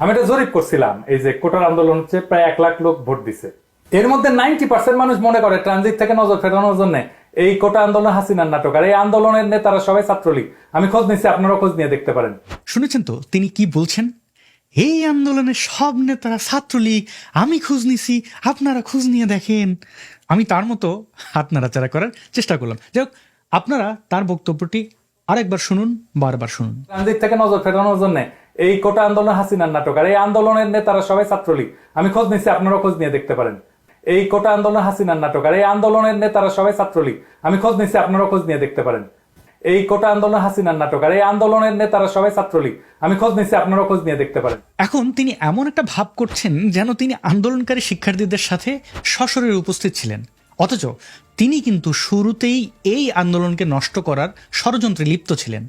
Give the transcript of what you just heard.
আমি এটা জরিপ করছিলাম এই যে কোটার আন্দোলন হচ্ছে প্রায় এক লাখ লোক ভোট দিছে। এর মধ্যে নাইনটি পার্সেন্ট মানুষ মনে করে ট্রানজিট থেকে নজর ফেরানোর জন্য এই কোটা আন্দোলন হাসিনার নাটক আর এই আন্দোলনের নেতারা সবাই ছাত্রলীগ। আমি খোঁজ নিচ্ছি আপনারাও খোঁজ নিয়ে দেখতে পারেন। শুনেছেন তো তিনি কি বলছেন? এই আন্দোলনের সব নেতারা ছাত্রলীগ আমি খোঁজ নিছি আপনারা খোঁজ নিয়ে দেখেন। আমি তার মতো হাত নাড়াচাড়া করার চেষ্টা করলাম। যাই হোক আপনারা তার বক্তব্যটি আরেকবার শুনুন বারবার শুনুন। ট্রানজিট থেকে নজর ফেরানোর জন্য এই কোটা আন্দোলন হাসিনার নাটক, আর এই আন্দোলনের নেতারা সবাই ছাত্রলীগ। আমি খোঁজ নিচ্ছি, আপনারাও খোঁজ নিয়ে দেখতে পারেন। এই কোটা আন্দোলন হাসিনার নাটক, আর এই আন্দোলনের নেতারা সবাই ছাত্রলীগ। আমি খোঁজ নিচ্ছি, আপনারাও খোঁজ নিয়ে দেখতে পারেন। এই কোটা আন্দোলন হাসিনার নাটক, আর এই আন্দোলনের নেতারা সবাই ছাত্রলীগ। আমি খোঁজ নিচ্ছি, আপনারাও খোঁজ নিয়ে দেখতে পারেন। এখন তিনি এমন একটা ভাব করছেন যেন তিনি আন্দোলনকারী শিক্ষার্থীদের সাথে সশরীরে উপস্থিত ছিলেন। অথচ তিনি কিন্তু শুরুতেই এই আন্দোলনকে নষ্ট করার ষড়যন্ত্রে লিপ্ত ছিলেন।